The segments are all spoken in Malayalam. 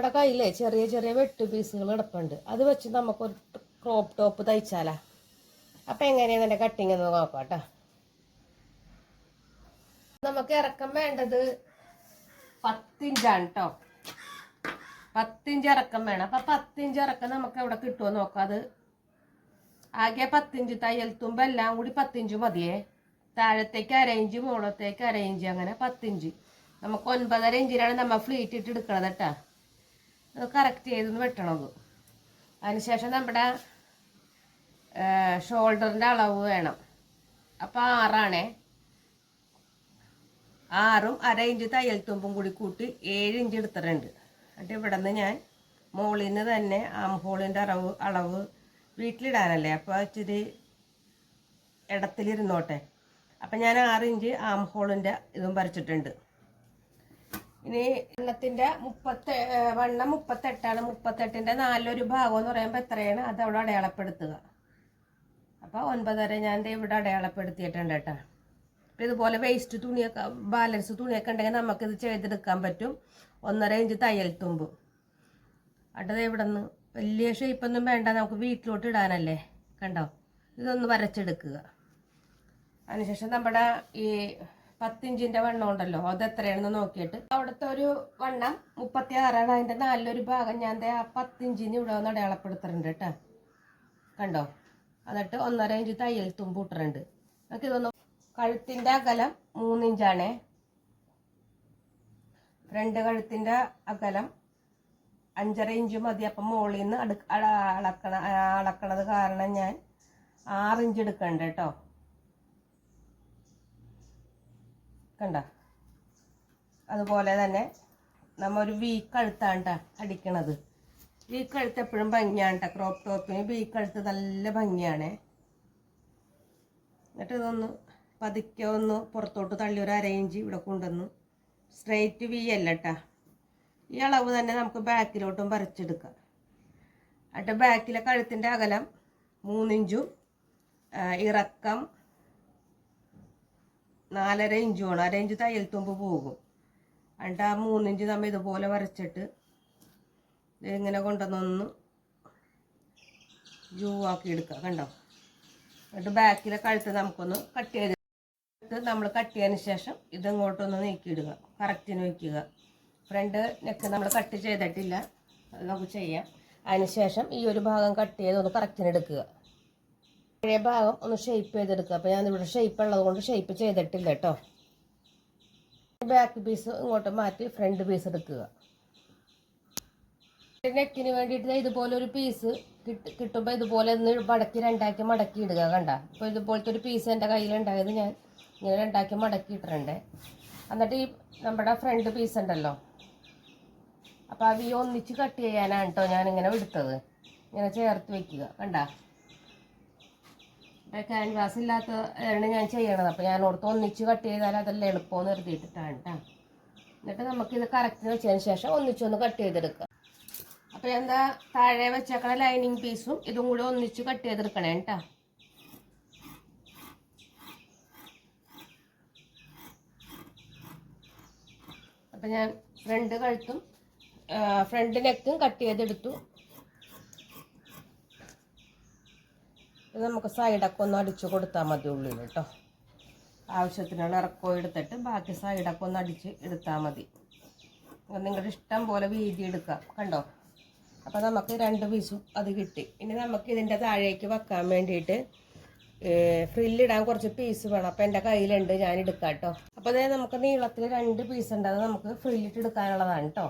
നമ്മുടെ കയ്യിലെ ചെറിയ ചെറിയ വെട്ട് പീസുകൾ കിടപ്പുണ്ട്. അത് വെച്ച് നമുക്കൊരു ക്രോപ്പ് ടോപ്പ് തയ്ച്ചാലാ. അപ്പം എങ്ങനെയാണ് എന്റെ കട്ടിങ് എന്ന് നോക്കാം കേട്ടോ നമുക്ക് ഇറക്കം വേണ്ടത് പത്തിഞ്ചാണ് കേട്ടോ പത്തിഞ്ച് ഇറക്കം വേണം. അപ്പം പത്തിഞ്ച് ഇറക്കം നമുക്ക് എവിടെ കിട്ടുമോ നോക്കാം. അത് ആകെ പത്തിഞ്ച് തയ്യൽ തുമ്പ് എല്ലാം കൂടി പത്തിഞ്ച് മതിയേ. താഴത്തേക്ക് അരയിഞ്ച് മുകളത്തേക്ക് അരയിഞ്ച് അങ്ങനെ പത്തിഞ്ച് നമുക്ക് ഒൻപതര ഇഞ്ചിനാണ് നമ്മൾ ഫ്ലീറ്റ് ഇട്ട് എടുക്കണത് കേട്ടാ കറക്റ്റ് ചെയ്തൊന്ന് വെട്ടണത്. അതിനുശേഷം നമ്മുടെ ഷോൾഡറിന്റെ അളവ് വേണം. അപ്പോൾ ആറാണേ. ആറും അര ഇഞ്ച് തയ്യൽ തുമ്പും കൂടി കൂട്ടി ഏഴ് ഇഞ്ച് എടുത്തിട്ടുണ്ട്. എന്നിട്ട് ഇവിടെ നിന്ന് ഞാൻ മുകളിൽ നിന്ന് തന്നെ ആംഹോളിന്റെ അളവ് അളവ് വീട്ടിലിടാനല്ലേ? അപ്പോൾ ഇച്ചിരി ഇടത്തിലിരുന്നോട്ടെ അപ്പം ഞാൻ ആറ് ഇഞ്ച് ആം ഹോളിന്റെ ഇതും വരച്ചിട്ടുണ്ട്. ഇനി എണ്ണത്തിന്റെ മുപ്പത്തെ വെണ്ണം മുപ്പത്തെട്ടാണ്. മുപ്പത്തെട്ടിന്റെ നാലൊരു ഭാഗം എന്ന് പറയുമ്പോൾ എത്രയാണ്? അത് അവിടെ അടയാളപ്പെടുത്തുക. അപ്പോൾ ഒൻപതര ഞാൻ ഇവിടെ അടയാളപ്പെടുത്തിയിട്ടുണ്ട് കേട്ടോ. അപ്പോൾ ഇതുപോലെ വേസ്റ്റ് തുണിയൊക്കെ ബാലൻസ് തുണിയൊക്കെ ഉണ്ടെങ്കിൽ നമുക്കിത് ചെയ്തെടുക്കാൻ പറ്റും. ഒന്നര ഇഞ്ച് തയ്യൽ തുമ്പ്. അട്ടത് ഇവിടെ നിന്ന് വലിയ ഷേപ്പൊന്നും വേണ്ട. നമുക്ക് വീട്ടിലോട്ട് ഇടാനല്ലേ? കണ്ടോ? ഇതൊന്ന് വരച്ചെടുക്കുക. അതിനുശേഷം നമ്മുടെ ഈ പത്തിഞ്ചിന്റെ വണ്ണം ഉണ്ടല്ലോ അത് എത്രയാണെന്ന് നോക്കിയിട്ട്. അവിടുത്തെ ഒരു വണ്ണം മുപ്പത്തി ആറാണ് അതിന്റെ നാലിലൊരു ഭാഗം ഞാൻ ആ പത്തിഞ്ചിന് ഇവിടെ ഒന്ന് അടയാളപ്പെടുത്തുന്നുണ്ട് കേട്ടോ. കണ്ടോ? എന്നിട്ട് ഒന്നര ഇഞ്ച് തയ്യൽ തുമ്പ് ഇട്ടിട്ടുണ്ട്. നമുക്ക് ഇതൊന്ന് കഴുത്തിന്റെ അകലം മൂന്നിഞ്ചാണേ. രണ്ട് കഴുത്തിന്റെ അകലം അഞ്ചര ഇഞ്ച് മതി. അപ്പം മുകളിൽ നിന്ന് അടുക്ക അള- അളക്കണ അളക്കണത് കാരണം ഞാൻ ആറ് ഇഞ്ച് എടുക്കണ്ട കേട്ടോ. കണ്ട. അതുപോലെ തന്നെ നമ്മ ഒരു വീക്ക് കഴുത്താണ് ട്ടാ അടിക്കണത്. വീക്ക് അഴുത്ത് എപ്പോഴും ഭംഗിയാണ് ക്രോപ്പ് ടോപ്പിന് വീക്ക് അഴുത്ത് നല്ല ഭംഗിയാണ്. എന്നിട്ട് ഇതൊന്ന് പതുക്കെ ഒന്ന് പുറത്തോട്ട് തള്ളി ഒരു അര ഇഞ്ച് ഇവിടെ കൊണ്ടുവന്ന് സ്ട്രെയിറ്റ് വി അല്ല കേട്ടാ ഈ അളവ് തന്നെ നമുക്ക് ബാക്കിലോട്ടും വരച്ചെടുക്കാം എന്നിട്ട് ബാക്കിലെ കഴുത്തിന്റെ അകലം മൂന്നിഞ്ചും ഇറക്കം നാലര ഇഞ്ച് വേണം. അര ഇഞ്ച് തയ്യൽ തുമ്പ് പോകും. എന്നിട്ട് ആ മൂന്നിഞ്ച് നമ്മൾ ഇതുപോലെ വരച്ചിട്ട് ഇങ്ങനെ കൊണ്ടുവന്നൊന്ന് ജൂ ആക്കി എടുക്കുക കണ്ടോ? എന്നിട്ട് ബാക്കിലെ കഴുത്ത് നമുക്കൊന്ന് കട്ട് ചെയ്ത് നമ്മൾ കട്ട് ചെയ്തതിന് ശേഷം ഇതങ്ങോട്ടൊന്ന് നീക്കിയിടുക. കറക്റ്റിന് വയ്ക്കുക ഫ്രണ്ട് നെക്ക് നമ്മൾ കട്ട് ചെയ്തിട്ടില്ല. അത് നമുക്ക് ചെയ്യാം. അതിന് ശേഷം ഈ ഒരു ഭാഗം കട്ട് ചെയ്ത് ഒന്ന് കറക്റ്റിന് എടുക്കുക. പഴയ ഭാഗം ഒന്ന് ഷേപ്പ് ചെയ്തെടുക്കുക. അപ്പോൾ ഞാൻ ഇവിടെ ഷേപ്പ് ഉള്ളത് കൊണ്ട് ഷേപ്പ് ചെയ്തിട്ടില്ല കേട്ടോ. ബാക്ക് പീസ് ഇങ്ങോട്ട് മാറ്റി ഫ്രണ്ട് പീസ് എടുക്കുക. നെക്കിന് വേണ്ടിയിട്ട് ഇതുപോലെ ഒരു പീസ് കിട്ട് കിട്ടുമ്പോൾ ഇതുപോലെ ഒന്ന് മടക്കി രണ്ടാക്കി മടക്കി ഇടുക കണ്ട? അപ്പോൾ ഇതുപോലത്തെ ഒരു പീസ് എന്റെ കയ്യിലുണ്ടായത് ഞാൻ ഇങ്ങനെ രണ്ടാക്കി മടക്കി ഇട്ടിട്ടുണ്ട്. എന്നിട്ട് ഈ നമ്മുടെ ഫ്രണ്ട് പീസ് ഉണ്ടല്ലോ. അപ്പോൾ അവ ഈ ഒന്നിച്ച് കട്ട് ചെയ്യാനാണ് കേട്ടോ ഞാനിങ്ങനെ എടുത്തത് ഇങ്ങനെ ചേർത്ത് വെക്കുക. കണ്ട? ക്യാൻവാസ് ഇല്ലാത്തതാണ് ഞാൻ ചെയ്യണത്. അപ്പോൾ ഞാൻ ഓർത്ത് ഒന്നിച്ച് കട്ട് ചെയ്താൽ അതെല്ലാം എളുപ്പമെന്ന് എഴുതിയിട്ടിട്ടാണ് കേട്ടോ എന്നിട്ട് നമുക്കിത് കറക്റ്റ് വെച്ചതിന് ശേഷം ഒന്നിച്ചൊന്ന് കട്ട് ചെയ്തെടുക്കാം. അപ്പോൾ എന്താ താഴെ വെച്ചേക്കണ ലൈനിങ് പീസും ഇതും കൂടി ഒന്നിച്ച് കട്ട് ചെയ്തെടുക്കണേ കേട്ടോ അപ്പം ഞാൻ ഫ്രണ്ട് കഴുത്തും ഫ്രണ്ട് നെക്കും കട്ട് ചെയ്തെടുത്തു. ഇത് നമുക്ക് സൈഡൊക്കെ ഒന്ന് അടിച്ചു കൊടുത്താൽ മതി ഉള്ളിൽ കേട്ടോ. ആവശ്യത്തിനുള്ള ഇറക്കോ എടുത്തിട്ട് ബാക്കി സൈഡൊക്കെ ഒന്ന് അടിച്ച് എടുത്താൽ മതി. നിങ്ങളുടെ ഇഷ്ടം പോലെ വീതി എടുക്കാം കണ്ടോ? അപ്പോൾ നമുക്ക് രണ്ട് പീസും അത് കിട്ടി. ഇനി നമുക്ക് ഇതിന്റെ താഴേക്ക് വെക്കാൻ വേണ്ടിയിട്ട് ഫ്രില്ലിടാൻ കുറച്ച് പീസ് വേണം. അപ്പോൾ എന്റെ കയ്യിലുണ്ട് ഞാൻ എടുക്കാം കേട്ടോ. അപ്പോൾ അതായത് നമുക്ക് നീളത്തിൽ രണ്ട് പീസ് ഉണ്ട് അത് നമുക്ക് ഫ്രില്ലിട്ട് എടുക്കാനുള്ളതാണ് കേട്ടോ.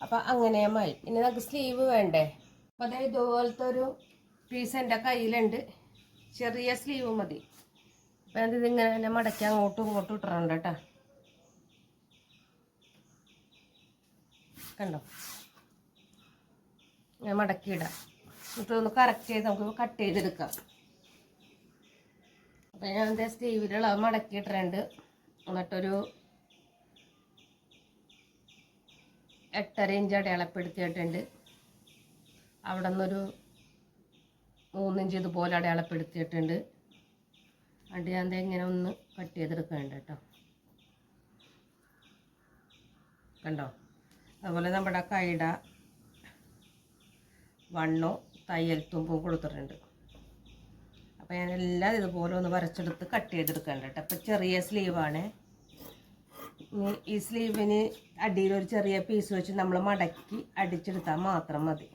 അപ്പോൾ മതി ഇനി നമുക്ക് സ്ലീവ് വേണ്ടേ? അപ്പോൾ അതായത് ഇതുപോലത്തെ ഒരു പീസ് എന്റെ കയ്യിലുണ്ട്. ചെറിയ സ്ലീവ് മതി. അപ്പം അത് ഇതിങ്ങനെ തന്നെ മടക്കി അങ്ങോട്ടും ഇങ്ങോട്ടും ഇട്ടിട്ടുണ്ട് കേട്ടോ. കണ്ടോ? ഞാൻ മടക്കിയിടാം. എന്നിട്ട് ഒന്ന് കറക്റ്റ് ചെയ്ത് നമുക്ക് കട്ട് ചെയ്തെടുക്കാം. അപ്പം ഞാൻ എന്താ സ്റ്റീവിലുള്ള ഇട്ടുണ്ട് എന്നിട്ടൊരു എട്ടര ഇഞ്ച് അടയാളപ്പെടുത്തിയിട്ടുണ്ട്. അവിടെ നിന്നൊരു മൂന്നിഞ്ച് ഇതുപോലെ അടയാളപ്പെടുത്തിയിട്ടുണ്ട്. അടിയാന്ത ഇങ്ങനെ ഒന്ന് കട്ട് ചെയ്തെടുക്കേണ്ട കേട്ടോ. കണ്ടോ? അതുപോലെ നമ്മുടെ കൈട വണ്ണോ തയ്യൽ തുമ്പും കൊടുത്തിട്ടുണ്ട്. അപ്പോൾ ഞാൻ എല്ലാം ഇതുപോലെ ഒന്ന് വരച്ചെടുത്ത് കട്ട് ചെയ്തെടുക്കേണ്ട കേട്ടോ. അപ്പോൾ ചെറിയ സ്ലീവാണ്. ഈ സ്ലീവിന് അടിയിൽ ഒരു ചെറിയ പീസ് വെച്ച് നമ്മൾ മടക്കി അടിച്ചെടുത്താൽ മാത്രം മതി.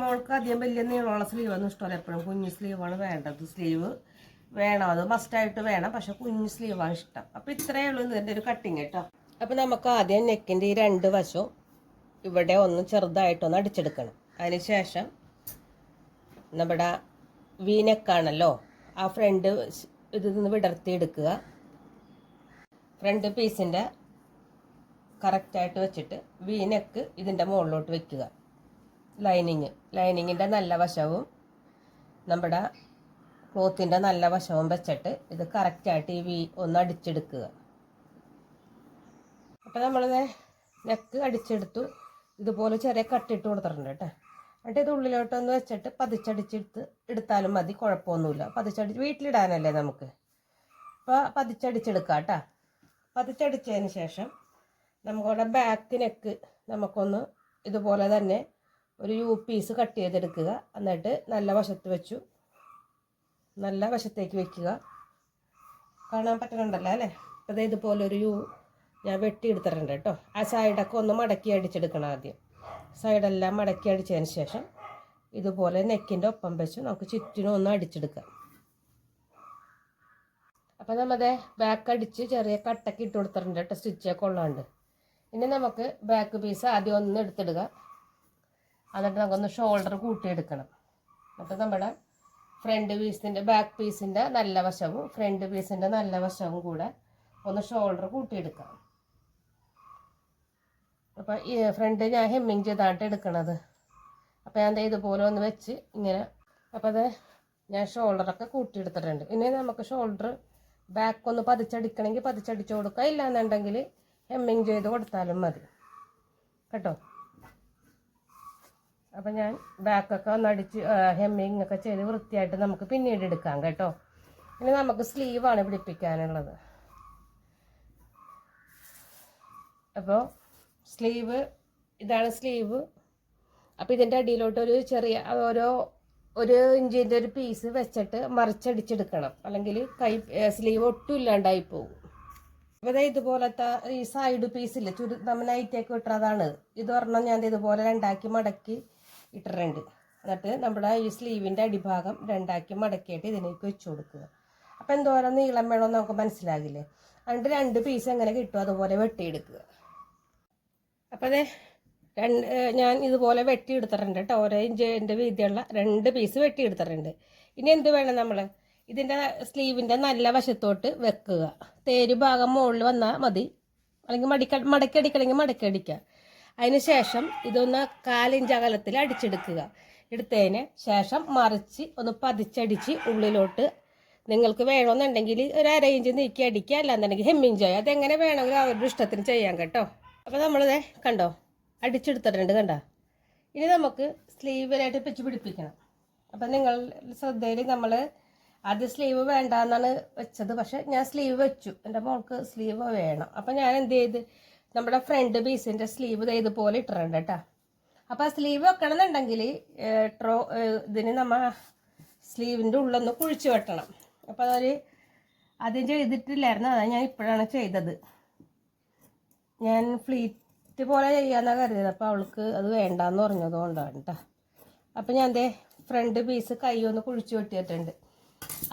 മോൾക്ക് അധികം വലിയ നീളമുള്ള സ്ലീവൊന്നും ഇഷ്ടമല്ല. എപ്പോഴും കുഞ്ഞു സ്ലീവാണ് വേണ്ടത്. സ്ലീവ് വേണം. അത് മസ്റ്റായിട്ട് വേണം. പക്ഷെ കുഞ്ഞു സ്ലീവാണ് ഇഷ്ടം. അപ്പോൾ ഇത്രയേ ഉള്ളൂ ഇതിന്റെ ഒരു കട്ടിങ് കേട്ടോ. അപ്പോൾ നമുക്ക് ആദ്യം നെക്കിന്റെ ഈ രണ്ട് വശവും ഇവിടെ ഒന്ന് ചെറുതായിട്ടൊന്ന് അടിച്ചെടുക്കണം. അതിന് ശേഷം നമ്മുടെ വി നെക്കാണല്ലോ ആ ഫ്രണ്ട് ഇതിൽ നിന്ന് വിടർത്തിയെടുക്കുക ഫ്രണ്ട് പീസിന്റെ കറക്റ്റായിട്ട് വെച്ചിട്ട് വി നെക്ക് ഇതിന്റെ മുകളിലോട്ട് വെക്കുക. ലൈനിങ് ലൈനിങ്ങിന്റെ നല്ല വശവും നമ്മുടെ ക്ലോത്തിന്റെ നല്ല വശവും വെച്ചിട്ട് ഇത് കറക്റ്റായിട്ട് ഈ വി ഒന്ന് അടിച്ചെടുക്കുക. അപ്പോൾ നമ്മൾ നെക്ക് അടിച്ചെടുത്തു. ഇതുപോലെ ചെറിയ കട്ടിട്ട് കൊടുത്തിട്ടുണ്ട് കേട്ടോ. എന്നിട്ട് ഇത് ഉള്ളിലോട്ടൊന്ന് വെച്ചിട്ട് പതിച്ചടിച്ചെടുത്ത് എടുത്താലും മതി കുഴപ്പമൊന്നുമില്ല. പതിച്ചടിച്ച് വീട്ടിലിടാനല്ലേ നമുക്ക്. അപ്പോൾ പതിച്ചടിച്ചെടുക്കാം കേട്ടോ. പതിച്ചടിച്ചതിന് ശേഷം നമുക്കവിടെ ബാക്ക് നെക്ക് നമുക്കൊന്ന് ഇതുപോലെ തന്നെ ഒരു യു പീസ് കട്ട് ചെയ്തെടുക്കുക. എന്നിട്ട് നല്ല വശത്ത് വെച്ചു. നല്ല വശത്തേക്ക് വെക്കുക. കാണാൻ പറ്റുന്നുണ്ടല്ലോ അല്ലേ? അപ്പോൾ ഇതുപോലെ ഒരു യു ഞാൻ വെട്ടി എടുത്തിട്ടുണ്ട് കേട്ടോ. ആ സൈഡൊക്കെ ഒന്ന് മടക്കി അടിച്ചെടുക്കണം ആദ്യം. സൈഡെല്ലാം മടക്കി അടിച്ചതിന് ശേഷം ഇതുപോലെ നെക്കിന്റെ ഒപ്പം വെച്ച് നമുക്ക് ചുറ്റിനും ഒന്ന് അടിച്ചെടുക്കാം. അപ്പോൾ നമ്മതെ ബാക്ക് അടിച്ച് ചെറിയ കട്ടൊക്കെ ഇട്ട് കൊടുത്തിട്ടുണ്ട് കേട്ടോ. സ്റ്റിച്ചൊക്കെ ഉള്ളതുകൊണ്ട്. ഇനി നമുക്ക് ബാക്ക് പീസ് ആദ്യം ഒന്ന് എടുത്തിടുക. എന്നിട്ട് നമുക്കൊന്ന് ഷോൾഡർ കൂട്ടിയെടുക്കണം. എന്നിട്ട് നമ്മുടെ ഫ്രണ്ട് പീസിന്റെ ബാക്ക് പീസിന്റെ നല്ല വശവും ഫ്രണ്ട് പീസിന്റെ നല്ല വശവും കൂടെ ഒന്ന് ഷോൾഡർ കൂട്ടിയെടുക്കാം അപ്പോൾ ഈ ഫ്രണ്ട് ഞാൻ ഹെമ്മിങ് ചെയ്താണ് എടുക്കണത്. അപ്പോൾ ഞാൻ ഇതുപോലെ ഒന്ന് വെച്ച് ഇങ്ങനെ അപ്പോൾ അത് ഞാൻ ഷോൾഡറൊക്കെ കൂട്ടിയെടുത്തിട്ടുണ്ട്. ഇനി നമുക്ക് ഷോൾഡർ ബാക്ക് ഒന്ന് പതിച്ചടിക്കണമെങ്കിൽ പതിച്ചടിച്ചു കൊടുക്കുക. ഇല്ലാന്നുണ്ടെങ്കിൽ ഹെമ്മിങ് ചെയ്ത് കൊടുത്താലും മതി. കേട്ടോ? അപ്പം ഞാൻ ബാക്കൊക്കെ ഒന്ന് അടിച്ച് ഹെമ്മിങ് ഒക്കെ ചെയ്ത് വൃത്തിയായിട്ട് നമുക്ക് പിന്നീട് എടുക്കാം കേട്ടോ. ഇനി നമുക്ക് സ്ലീവാണ് പിടിപ്പിക്കാനുള്ളത്. അപ്പോൾ സ്ലീവ് ഇതാണ് സ്ലീവ്. അപ്പോൾ ഇതിന്റെ അടിയിലോട്ട് ഒരു ചെറിയ ഓരോ ഒരു ഇഞ്ചിന്റെ ഒരു പീസ് വെച്ചിട്ട് മറിച്ചടിച്ചെടുക്കണം. അല്ലെങ്കിൽ കൈ സ്ലീവ് ഒട്ടും ഇല്ലാണ്ടായി പോകും. അപ്പോൾ ഇതുപോലത്തെ ഈ സൈഡ് പീസില്ലേ ചുരു നമ്മൾ നൈറ്റൊക്കെ ഇട്ടതാണ്. ഇത് പറഞ്ഞാൽ ഞാൻ ഇതുപോലെ രണ്ടാക്കി മടക്കി ഇട്ടിട്ടുണ്ട്. എന്നിട്ട് നമ്മുടെ ഈ സ്ലീവിന്റെ അടിഭാഗം രണ്ടാക്കി മടക്കിയിട്ട് ഇതിലേക്ക് വെച്ച് കൊടുക്കുക. അപ്പോൾ എന്തോരം നീളം വേണമെന്ന് നമുക്ക് മനസ്സിലാകില്ലേ? എന്നിട്ട് രണ്ട് പീസ് എങ്ങനെ കിട്ടും അതുപോലെ വെട്ടിയെടുക്കുക. അപ്പോൾ അതെ രണ്ട് ഞാൻ ഇതുപോലെ വെട്ടിയെടുത്തിട്ടുണ്ട് കേട്ടോ. ഓരോ ഇഞ്ചിന്റെ വീതിയുള്ള രണ്ട് പീസ് വെട്ടിയെടുത്തിട്ടുണ്ട്. ഇനി എന്ത് വേണം നമ്മൾ ഇതിന്റെ സ്ലീവിന്റെ നല്ല വശത്തോട്ട് വെക്കുക. തേര് ഭാഗം മുകളിൽ വന്നാൽ മതി. അല്ലെങ്കിൽ മടിക്ക മടക്കടിക്കണമെങ്കിൽ മടക്കടിക്കുക അതിന് ശേഷം ഇതൊന്ന് കാലിഞ്ച് അകലത്തിൽ അടിച്ചെടുക്കുക. എടുത്തതിന് ശേഷം മറിച്ച് ഒന്ന് പതിച്ചടിച്ച് ഉള്ളിലോട്ട് നിങ്ങൾക്ക് വേണമെന്നുണ്ടെങ്കിൽ ഒരു അര ഇഞ്ച് നീക്കി അടിക്കുക അല്ലാന്നുണ്ടെങ്കിൽ ഹെമ്മിങ് ചെയ്യുക അതെങ്ങനെ വേണമെങ്കിലും അവരുടെ ഇഷ്ടത്തിന് ചെയ്യാം കേട്ടോ. അപ്പോൾ നമ്മളിത് കണ്ടോ? അടിച്ചെടുത്തിട്ടുണ്ട് കണ്ടോ? ഇനി നമുക്ക് സ്ലീവിലായിട്ട് വെച്ച് പിടിപ്പിക്കണം. അപ്പം നിങ്ങൾ ശ്രദ്ധയിൽ നമ്മൾ ആദ്യം സ്ലീവ് വേണ്ട എന്നാണ് വെച്ചത്. പക്ഷെ ഞാൻ സ്ലീവ് വെച്ചു. എന്റെ മോൾക്ക് സ്ലീവ് വേണം. അപ്പം ഞാൻ എന്ത് ചെയ്ത്? നമ്മുടെ ഫ്രണ്ട് പീസിന്റെ സ്ലീവ് ഇതുപോലെ ഇട്ടിട്ടുണ്ട് കേട്ടോ അപ്പോൾ ആ സ്ലീവ് വെക്കണമെന്നുണ്ടെങ്കിൽ ട്രോ ഇതിന് നമ്മ സ്ലീവിന്റെ ഉള്ളൊന്ന് കുഴിച്ച് വെട്ടണം. അപ്പോൾ അതൊരു ആദ്യം ചെയ്തിട്ടില്ലായിരുന്നു. അതാണ് ഞാൻ ഇപ്പോഴാണ് ചെയ്തത്. ഞാൻ ഫ്ലീറ്റ് പോലെ ചെയ്യാമെന്നാണ് കരുതിയത്. അപ്പോൾ അവൾക്ക് അത് വേണ്ടാന്ന് പറഞ്ഞതുകൊണ്ടാണ് കേട്ടോ അപ്പോൾ ഞാൻ ദേ ഫ്രണ്ട് പീസ് കൈ ഒന്ന് കുഴിച്ചു വെട്ടിയിട്ടുണ്ട്.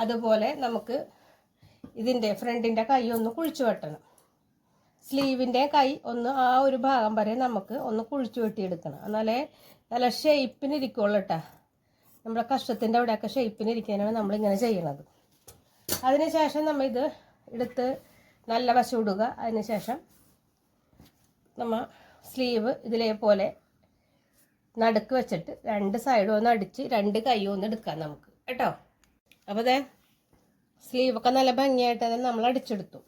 അതുപോലെ നമുക്ക് ഇതിന്റെ ഫ്രണ്ടിന്റെ കൈ ഒന്ന് കുഴിച്ചു വെട്ടണം. സ്ലീവിന്റെ കൈ ഒന്ന് ആ ഒരു ഭാഗം വരെ നമുക്ക് ഒന്ന് കുഴിച്ചു വെട്ടിയെടുക്കണം. എന്നാലേ നല്ല ഷേപ്പിനിരിക്കുള്ളൂ കേട്ടോ നമ്മുടെ കഷ്ടത്തിന്റെ അവിടെയൊക്കെ ഷേപ്പിനിരിക്കാനാണ് നമ്മളിങ്ങനെ ചെയ്യണത്. അതിന് ശേഷം നമ്മൾ ഇത് എടുത്ത് നല്ല വശം ഇടുക. അതിന് ശേഷം നമ്മ സ്ലീവ് ഇതിലേ പോലെ നടുക്ക് വെച്ചിട്ട് രണ്ട് സൈഡും ഒന്ന് അടിച്ച് രണ്ട് കൈയും ഒന്ന് എടുക്കാം നമുക്ക്. കേട്ടോ? അപ്പോൾ അതെ സ്ലീവൊക്കെ നല്ല ഭംഗിയായിട്ട് തന്നെ നമ്മൾ അടിച്ചെടുത്തു.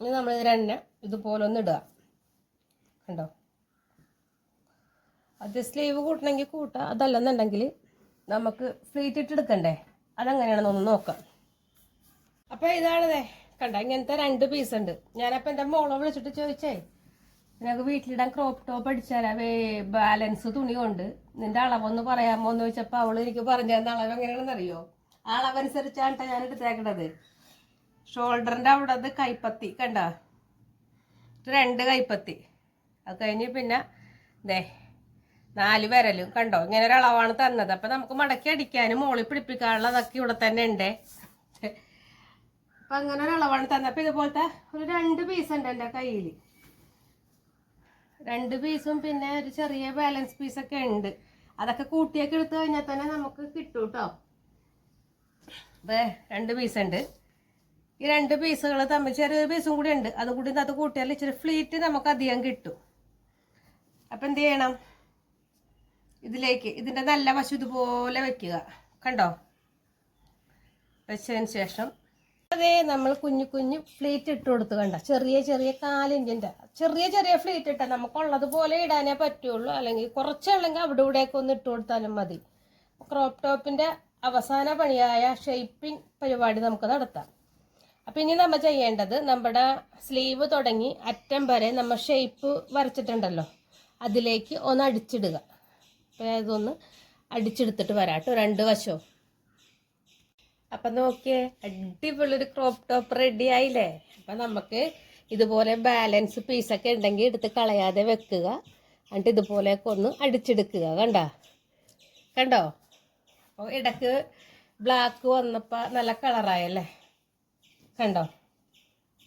ഇനി നമ്മൾ ഇത് ഇതുപോലെ ഒന്ന് ഇടുക കണ്ടോ? അത് സ്ലീവ് കൂട്ടണമെങ്കിൽ കൂട്ടാം അതല്ലെന്നുണ്ടെങ്കിൽ നമുക്ക് ഫ്ലീറ്റ് ഇട്ട് എടുക്കണ്ടേ? ഒന്ന് നോക്കാം. അപ്പോൾ ഇതാണതേ കണ്ട? ഇങ്ങനത്തെ രണ്ട് പീസ് ഉണ്ട്. ഞാനപ്പോൾ എന്റെ മോളെ വിളിച്ചിട്ട് ചോദിച്ചേ നിനക്ക് വീട്ടിലിടാൻ ക്രോപ്പ് ടോപ്പ് അടിച്ചാലാ? ബാലൻസ് തുണി കൊണ്ട് നിന്റെ അളവൊന്ന് പറയാമോ? എന്ന് ചോദിച്ചപ്പോൾ അവൾ എനിക്ക് പറഞ്ഞു തന്ന അളവ് എങ്ങനെയാണെന്ന് അറിയോ ആ അളവനുസരിച്ചാണ് ഞാൻ എടുത്തേക്കണത്. ഷോൾഡറിന്റെ അവിടെ അത് കൈപ്പത്തി കണ്ട? രണ്ട് കൈപ്പത്തി. അത് കഴിഞ്ഞ് പിന്നെ ദേ നാല് വിരലും കണ്ടോ? ഇങ്ങനെ ഒരു അളവാണ് തന്നത്. അപ്പം നമുക്ക് മടക്കി അടിക്കാനും മോളി പിടിപ്പിക്കാനുള്ളതൊക്കെ ഇവിടെ തന്നെ ഉണ്ട്. അപ്പം അങ്ങനെ ഒരു അളവാണ് തന്നത്. അപ്പം ഇതുപോലത്തെ ഒരു രണ്ട് പീസ് ഉണ്ട് എന്റെ കയ്യിൽ രണ്ട് പീസും പിന്നെ ഒരു ചെറിയ ബാലൻസ് പീസൊക്കെ ഉണ്ട്. അതൊക്കെ കൂട്ടിയൊക്കെ എടുത്തു കഴിഞ്ഞാൽ തന്നെ നമുക്ക് കിട്ടും കേട്ടോ അതെ രണ്ട് പീസ് ഉണ്ട്. ഈ രണ്ട് പീസുകൾ തമ്മിൽ ചെറിയൊരു പീസും കൂടി ഉണ്ട്. അതും കൂടി അത് കൂട്ടിയാൽ ഇച്ചിരി ഫ്ലീറ്റ് നമുക്ക് അധികം കിട്ടും. അപ്പം എന്ത് ചെയ്യണം? ഇതിലേക്ക് ഇതിന്റെ നല്ല വശം ഇതുപോലെ വെക്കുക. കണ്ടോ? വെച്ചതിന് ശേഷം അതേ നമ്മൾ കുഞ്ഞു കുഞ്ഞു ഫ്ലീറ്റ് ഇട്ട് കൊടുത്ത് കണ്ട? ചെറിയ ചെറിയ കാലിഞ്ചിന്റെ ചെറിയ ചെറിയ ഫ്ലീറ്റ് ഇട്ടാൽ നമുക്കുള്ളതുപോലെ ഇടാനേ പറ്റുള്ളൂ. അല്ലെങ്കിൽ കുറച്ചുള്ളെങ്കിൽ അവിടെ ഇവിടെയൊക്കെ ഒന്ന് ഇട്ട് കൊടുത്താലും മതി. ക്രോപ്പ് ടോപ്പിന്റെ അവസാന പണിയായ ഷേപ്പിംഗ് പരിപാടി നമുക്ക് നടത്താം. അപ്പം ഇനി നമ്മൾ ചെയ്യേണ്ടത് നമ്മുടെ സ്ലീവ് തുടങ്ങി അറ്റം വരെ നമ്മൾ ഷേപ്പ് വരച്ചിട്ടുണ്ടല്ലോ. അതിലേക്ക് ഒന്ന് അടിച്ചിടുക. അപ്പം ഇതൊന്ന് അടിച്ചെടുത്തിട്ട് വരാം കേട്ടോ രണ്ട് വശവും. അപ്പം നോക്കിയേ അടിപൊളി ഒരു ക്രോപ്പ് ടോപ്പ് റെഡി ആയില്ലേ? അപ്പം നമുക്ക് ഇതുപോലെ ബാലൻസ് പീസൊക്കെ ഉണ്ടെങ്കിൽ എടുത്ത് കളയാതെ വെക്കുക. എന്നിട്ട് ഇതുപോലെയൊക്കെ ഒന്ന് അടിച്ചെടുക്കുക കണ്ട? കണ്ടോ? അപ്പോൾ ഇടയ്ക്ക് ബ്ലാക്ക് വന്നപ്പോൾ നല്ല കളറായല്ലേ കണ്ടോ?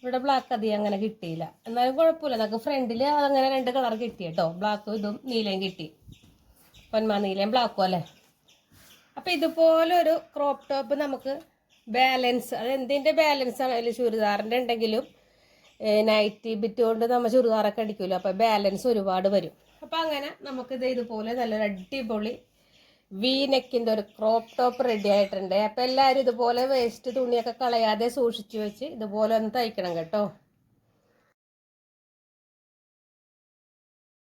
ഇവിടെ ബ്ലാക്ക് അധികം അങ്ങനെ കിട്ടിയില്ല. എന്നാലും കുഴപ്പമില്ല. നമുക്ക് ഫ്രണ്ടിൽ അതങ്ങനെ രണ്ട് കളർ കിട്ടി കേട്ടോ. ബ്ലാക്കും ഇതും നീലയും കിട്ടി. പൊന്മാ നീലയും ബ്ലാക്കും അല്ലേ? അപ്പം ഇതുപോലെ ഒരു ക്രോപ്പ് ടോപ്പ് നമുക്ക് ബാലൻസ് അത് എന്തിന്റെ ബാലൻസ് ആണെങ്കിലും ചുരിദാറിന്റെ ഉണ്ടെങ്കിലും നൈറ്റി ബിറ്റ് കൊണ്ട് നമ്മൾ ചുരിദാറൊക്കെ അടിക്കുമല്ലോ അപ്പോൾ ബാലൻസ് ഒരുപാട് വരും. അപ്പം അങ്ങനെ നമുക്കിത് ഇതുപോലെ നല്ലൊരു അടിപൊളി വി നെക്കിന്റെ ഒരു ക്രോപ്പ് ടോപ്പ് റെഡി ആയിട്ടുണ്ട്. അപ്പോൾ എല്ലാവരും ഇതുപോലെ വേസ്റ്റ് തുണിയൊക്കെ കളയാതെ സൂക്ഷിച്ചു വെച്ച് ഇതുപോലെ ഒന്ന് തയ്ക്കണം കേട്ടോ.